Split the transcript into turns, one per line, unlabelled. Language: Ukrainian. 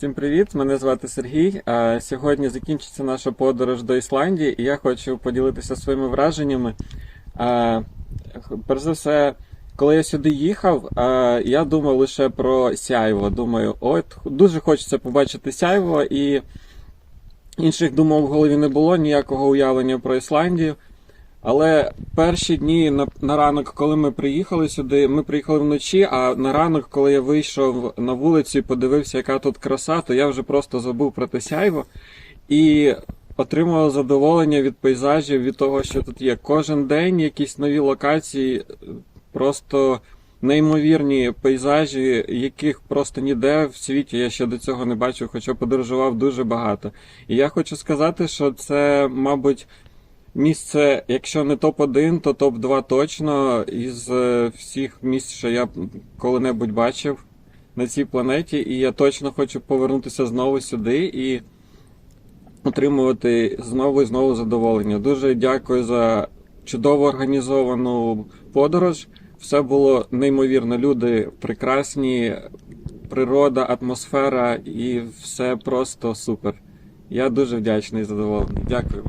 Всім привіт! Мене звати Сергій. Сьогодні закінчиться наша подорож до Ісландії, і я хочу поділитися своїми враженнями. Перш за все, коли я сюди їхав, я думав лише про сяйво. Думаю, от дуже хочеться побачити сяйво, і інших думок в голові не було, ніякого уявлення про Ісландію. Але перші дні на, на ранок, коли ми приїхали сюди, ми приїхали вночі, а на ранок, коли я вийшов на вулицю і подивився, яка тут краса, то я вже просто забув про те сяйво і отримував задоволення від пейзажів, від того, що тут є. Кожен день якісь нові локації, просто неймовірні пейзажі, яких просто ніде в світі я ще до цього не бачив, хоча подорожував дуже багато. І я хочу сказати, що це, мабуть. Місце, якщо не топ-1, то топ-2 точно із е, всіх місць, що я коли-небудь бачив на цій планеті. І я точно хочу повернутися знову сюди і отримувати знову і знову задоволення. Дуже дякую за чудово організовану подорож. Все було неймовірно. Люди прекрасні, природа, атмосфера і все просто супер. Я дуже вдячний і задоволений. Дякую.